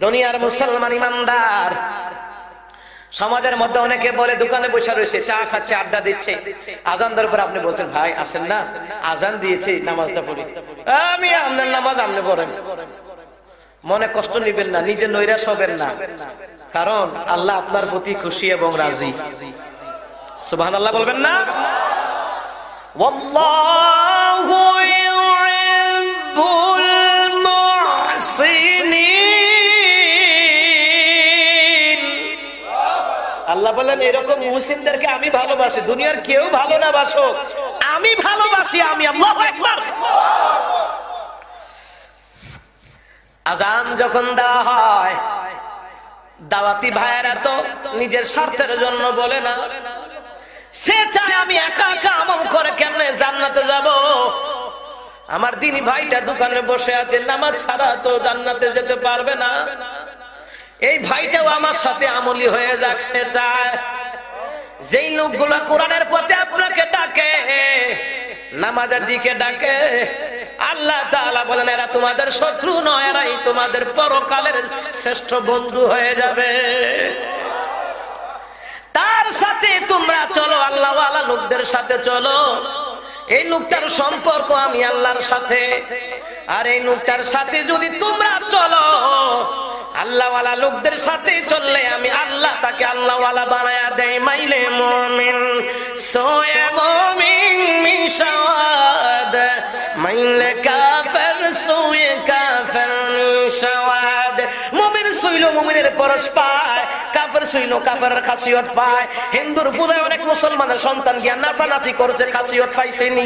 দুনিয়ার মুসলমান ইমানদার। সমাজের মধ্যে অনেকে বলে, দোকানে বসে রয়েছে, চা খাচ্ছে, আড্ডা দিচ্ছে। আজান দেওয়ার পর আপনি বলছেন, ভাই, আসেন না, আজান দিয়েছি, নামাজটা পড়ি। আমি আপনার নামাজ আপনি পড়েন। মনে কষ্ট নিবেন না, নিজে নৈরাস হবেন না। কারণ আল্লাহ আপনার প্রতি খুশি এবং রাজি। সুবহানাল্লাহ বলবেন না? আল্লাহ আল্লাহ এরকম মুহসিনদেরকে আমি ভালোবাসি। দুনিয়ার কেউ ভালো না বাসো আমি ভালোবাসি, আমি আজান যখন দেওয়া হয়, দাওয়াতি ভাইয়েরা তো নিজের স্বার্থের জন্য বলে না। সে চায় আমি একা একা আমল করে কেমনে জান্নাতে যাব? আমার দিনী ভাইটা দোকানে বসে আছে, নামাজ ছাড়া তো জান্নাতে যেতে পারবে না। এই ভাইটাও আমার সাথে আমলি হয়ে যাক, সে চায়। যেই লোকগুলো কোরআনের পথে আপনাকে ডাকে, নামাজের দিকে ডাকে, আল্লাহ তাআলা বলেন, এরা তোমাদের শত্রু নয়, এরাই তোমাদের পরকালের শ্রেষ্ঠ বন্ধু হয়ে যাবে। তার সাথে তোমরা চলো, আল্লাহওয়ালা লোকদের সাথে চলো। এই লোকটার সম্পর্ক আমি আল্লাহর সাথে। আর এই লোকটার সাথে যদি তোমরা চলো আল্লাহওয়ালা লোকদের সাথে চললে আমি আল্লাহ তাকে আল্লাহওয়ালা বানায়া দেয়, মাইলে মমিন। সোয়ে মমিন মিশাওয়াদ, মাইলে কাফের, সোয়ে কাফের মিশাওয়াদ। মমিন সইল মমিনের পরশ পায়, কাফের সইল কাফের খাসিয়ত পায়। হিন্দুর পূজায় অনেক মুসলমানের সন্তান গিয়া নাচানাচি করছে, খাসিয়ত পাইছেনি।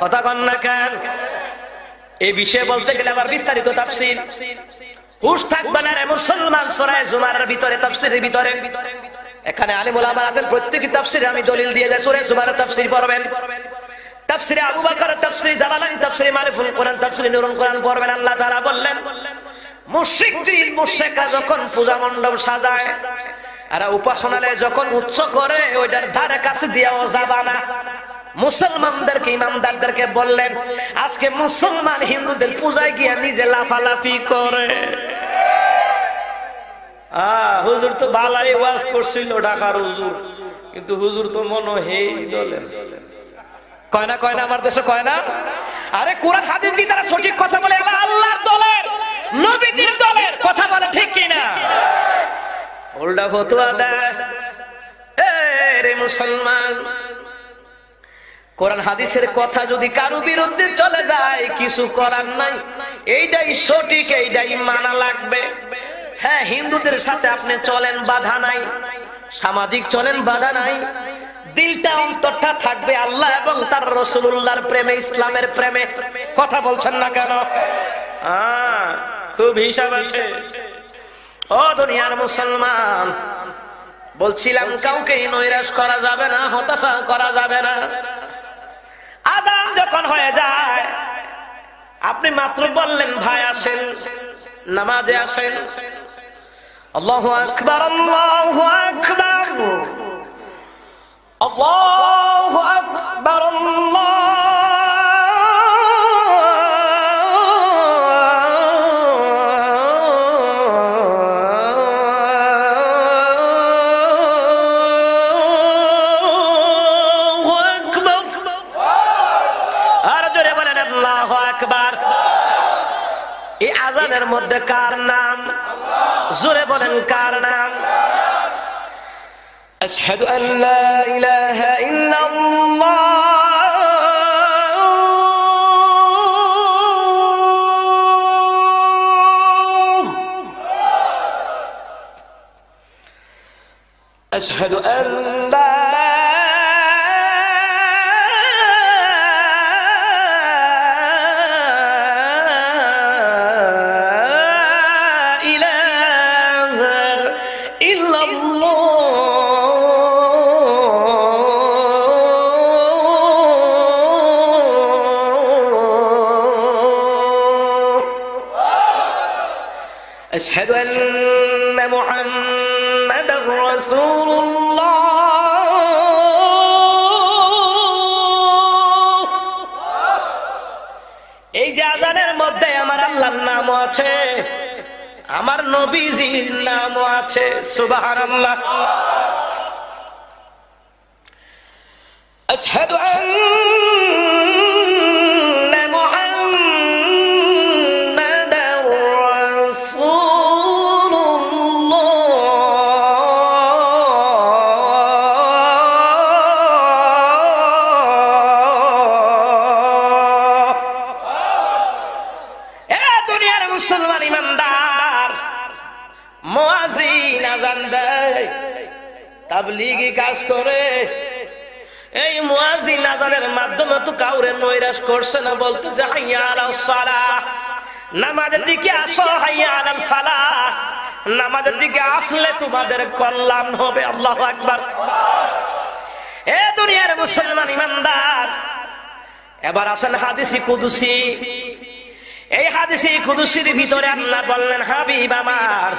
কথা কন না কেন? এই বিষয়ে বলতে গেলে আবার বিস্তারিত তাফসীর। মুসলমান জুমারের ভিতরে ভিতরে। এখানে আমি দলিল দিয়ে যখন পূজা মণ্ডপ সাজায় আর যখন উচ্চ করে, ওইটার ধারে কাছে দিয়াও যাবা না। মুসলমানদেরকে ইমামদারদেরকে বললেন, আজকে মুসলমান হিন্দুদের পূজায় গিয়া নিজে লাফালাফি করে। আহ, হুজুর তো বালাই ওয়াজ করছিল ঢাকার হুজুর। কিন্তু হুজুর তো মনো হে দলের। কয় না কয় না, আমার দেশে কয় না? আরে কোরআন হাদিস দিয়ে তারা সঠিক কথা বলে? আল্লাহর দলের, নবীদের দলের। কথা বলে ঠিক কিনা উল্টা ফতুয়া দেয়। রে মুসলমান, কোরআন হাদিসের কথা যদি কারও বিরুদ্ধে চলে যায়, কিছু করার নাই। এইটাই সঠিক, এইটাই মানা লাগবে। হ্যাঁ হিন্দুদের সাথে আপনি চলেন বাধা নাই। সামাজিক চলেন বাধা নাই। দিলটা অন্তরটা থাকবে আল্লাহ এবং তার রসুল্লাহর প্রেমে ইসলামের প্রেমে। কথা বলছেন না কেন? আহ, খুব হিসাব আছে। ও দুনিয়ার মুসলমান বলছিলাম কাউকে নৈরাশ করা যাবে না হতাশা করা যাবে না। আদান যখন হয়ে যায় আপনি মাত্র বললেন ভাই আসেন। নামাজে আসেন। আল্লাহ আকবার আল্লাহ আকবার। আল্লাহ আকবার, আল্লাহু আকবার। আর জোরে বলেন আল্লাহু আকবার এই আজানের মধ্যে কার নাম জোরে বলেন কার নাম أشهد أن لا إله إلا الله أشهد أن لا أشهد أن محمد رسول الله এই যে আজানের মধ্যে আমার আল্লাহর নাম আছে আমার নবীজির নাম আছে সুবাহ আশহাদু আন তাবলিগি কাজ করে। এই মুয়াজিন আজানের মাধ্যমে তো কাউরে নৈরাশ করছে না বলতে যে হাইয়া সালাহ নামাজের দিকে আসো, হাইয়া ফালাহ নামাজের দিকে আসলে তোমাদের কল্যাণ হবে, আল্লাহু আকবার। এ দুনিয়ার মুসলমান ইমানদার, এবার আসেন হাদিসি কুদুসি। এই হাদিসি কুদুসির ভিতরে আল্লাহ বললেন, হাবিব আমার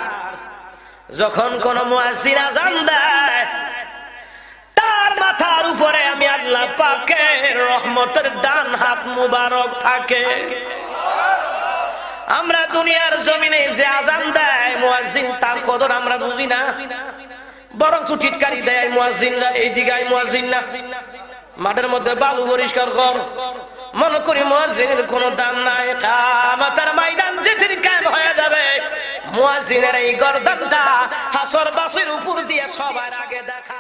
যখন কোন তার মাথার উপরে আমি আল্লাহ রহমতের ডান হাত মুবারক থাকে। আমরা দুনিয়ার জমিনে যে আজান দেয়, মুয়াজ্জিন তার কদর আমরা বুঝি না। বরং টিটকারি দেয় মুয়াজ্জিনরা, এই দিকে মুয়াজ্জিন না মাঠের মধ্যে বালু পরিষ্কার কর। মনে করি মুয়াজ্জিনের কোনো দাম নাই। কামাতার ময়দান যেদিন কায়েম হয়ে যাবে মুয়াজ্জিনের এই গর্দানটা হাসর বাসের উপর দিয়ে সবার আগে দেখা